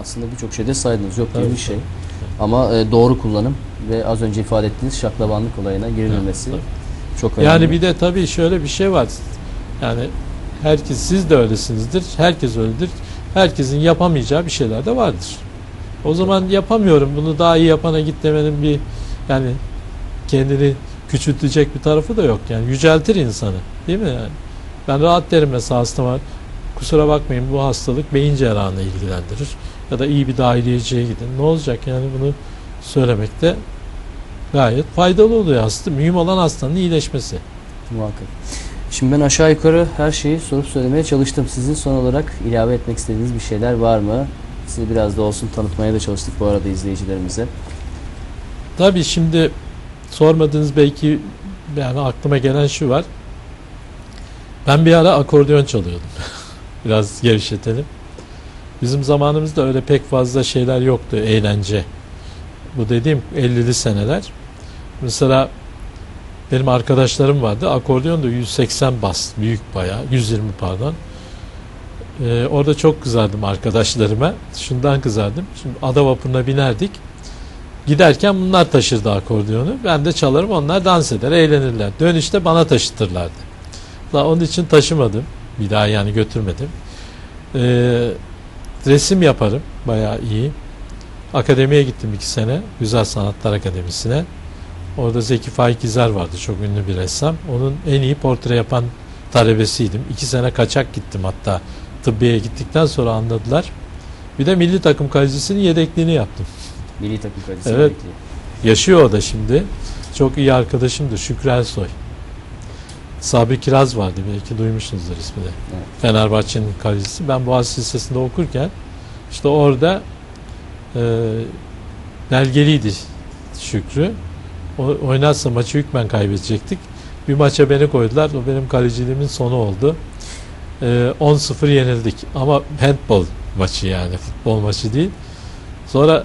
aslında birçok şeyde saydınız. Yok Tabii, bir şey. tabii. Ama e, doğru kullanım ve az önce ifade ettiğiniz şaklabanlık olayına girilmemesi Evet, çok önemli. Yani bir de tabii şöyle bir şey var. Yani herkes siz de öylesinizdir. Herkes öyledir. Herkesin yapamayacağı bir şeyler de vardır. O zaman yapamıyorum. Bunu daha iyi yapana git demenin bir yani kendini küçültecek bir tarafı da yok. Yani yüceltir insanı. Değil mi yani? Ben rahat derim mesela hastama kusura bakmayın bu hastalık beyin cerrahını ilgilendirir. Ya da iyi bir dahiliyeciye gidin. Ne olacak yani bunu söylemekte gayet faydalı oluyor aslında. Mühim olan hastanın iyileşmesi. Muhakkak. Şimdi ben aşağı yukarı her şeyi sorup söylemeye çalıştım. Sizin son olarak ilave etmek istediğiniz bir şeyler var mı? Sizi biraz da olsun tanıtmaya da çalıştık bu arada izleyicilerimize. Tabii şimdi sormadığınız belki yani aklıma gelen şu var. Ben bir ara akordeon çalıyordum. Biraz gevşetelim. Bizim zamanımızda öyle pek fazla şeyler yoktu eğlence. Bu dediğim 50'li seneler. Mesela benim arkadaşlarım vardı. Akordeon da 180 bas. Büyük bayağı. 120 pardon. Ee, orada çok kızardım arkadaşlarıma. Şundan kızardım. Şimdi ada vapuruna binerdik. Giderken bunlar taşırdı akordiyonu. Ben de çalarım onlar dans eder, eğlenirler. Dönüşte bana taşıtırlardı. Daha onun için taşımadım. Bir daha yani götürmedim. Ee, resim yaparım. Bayağı iyi. Akademiye gittim iki sene. Güzel Sanatlar Akademisi'ne. Orada Zeki Faik İzer vardı. Çok ünlü bir ressam. Onun en iyi portre yapan talebesiydim. İki sene kaçak gittim hatta. Tıbbiye gittikten sonra anladılar. Bir de milli takım kalecisinin yedekliğini yaptım. Milli takım kalitesi Evet. bekliyor. Yaşıyor o da şimdi. Çok iyi arkadaşımdı Şükrü Ersoy. Sabri Kiraz vardı belki duymuşsunuzdur ismini. Evet. Fenerbahçe'nin kalecisi. Ben Boğaziçi Lisesi'nde okurken işte orada e, belgeliydi Şükrü. O, oynarsa maçı hükmen kaybedecektik. Bir maça beni koydular. O benim kaleciliğimin sonu oldu. E, 10-0 yenildik. Ama handball maçı yani. Futbol maçı değil. Sonra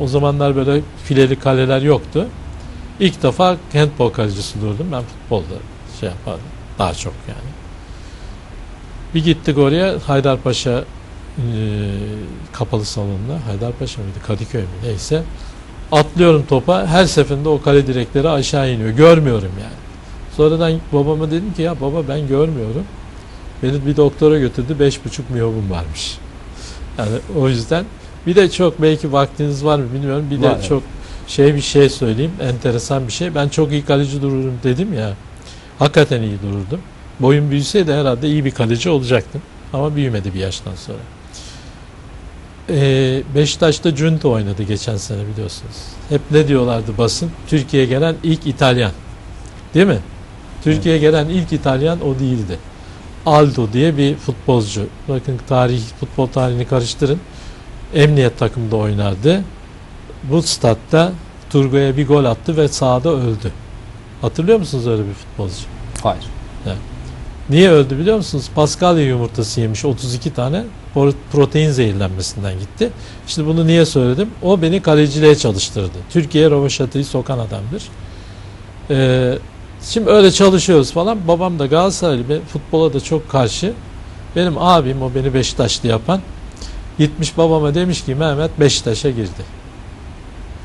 o zamanlar böyle fileli kaleler yoktu. İlk defa handball kalecisi durdum. Ben futbolda şey yapardım. Daha çok yani. Bir gittik oraya Haydarpaşa e, kapalı salonuna. Haydarpaşa mıydı? Kadıköy mü? Neyse. Atlıyorum topa. Her seferinde o kale direkleri aşağı iniyor. Görmüyorum yani. Sonradan babama dedim ki ya baba ben görmüyorum. Beni bir doktora götürdü. Beş buçuk miyobum varmış. Yani o yüzden bir de çok belki vaktiniz var mı bilmiyorum. Bir Var, de evet. çok şey bir şey söyleyeyim. Enteresan bir şey. Ben çok iyi kaleci dururum dedim ya. Hakikaten iyi dururdum. Boyum büyüseydi herhalde iyi bir kaleci olacaktım. Ama büyümedi bir yaştan sonra. Ee, Beşiktaş'ta Cünte oynadı geçen sene biliyorsunuz. Hep ne diyorlardı basın? Türkiye'ye gelen ilk İtalyan. Değil mi? Türkiye'ye gelen ilk İtalyan o değildi. Aldo diye bir futbolcu. Bakın tarih, futbol tarihini karıştırın. Emniyet takımında oynardı. Bu statta Turgay'a bir gol attı ve sahada öldü. Hatırlıyor musunuz öyle bir futbolcu? Hayır. Niye öldü biliyor musunuz? Paskalya yumurtası yemiş 32 tane pro- protein zehirlenmesinden gitti. İşte bunu niye söyledim? O beni kaleciliğe çalıştırdı. Türkiye'ye Rovaşatı'yı sokan adamdır. Ee, şimdi öyle çalışıyoruz falan. Babam da Galatasaraylı. Ben futbola da çok karşı. Benim abim o beni Beşiktaşlı yapan gitmiş babama demiş ki Mehmet Beşiktaş'a girdi.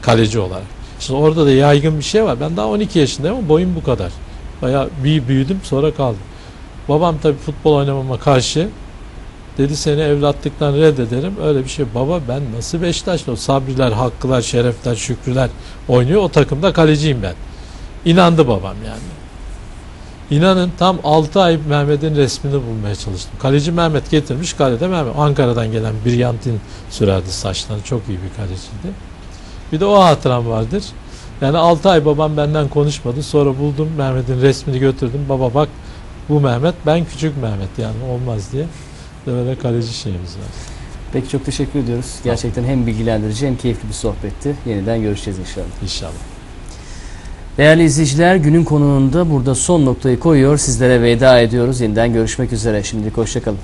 Kaleci olarak. Şimdi orada da yaygın bir şey var. Ben daha 12 yaşındayım ama boyum bu kadar. Bayağı büyü- büyüdüm sonra kaldım. Babam tabii futbol oynamama karşı dedi seni evlatlıktan reddederim. Öyle bir şey. Baba ben nasıl Beşiktaşlı? O Sabriler, Hakkılar, Şerefler, Şükrüler oynuyor. O takımda kaleciyim ben. İnandı babam yani. İnanın tam 6 ay Mehmet'in resmini bulmaya çalıştım. Kaleci Mehmet getirmiş kalede Mehmet. Ankara'dan gelen Brilyantin sürerdi saçlarını. Çok iyi bir kaleciydi. Bir de o hatıram vardır. Yani 6 ay babam benden konuşmadı. Sonra buldum Mehmet'in resmini götürdüm. Baba bak bu Mehmet ben küçük Mehmet yani olmaz diye. Böyle kaleci şeyimiz var. Peki çok teşekkür ediyoruz. Gerçekten hem bilgilendirici hem keyifli bir sohbetti. Yeniden görüşeceğiz inşallah. İnşallah. Değerli izleyiciler günün konuğunda burada son noktayı koyuyor. Sizlere veda ediyoruz. Yeniden görüşmek üzere. Şimdilik hoşçakalın.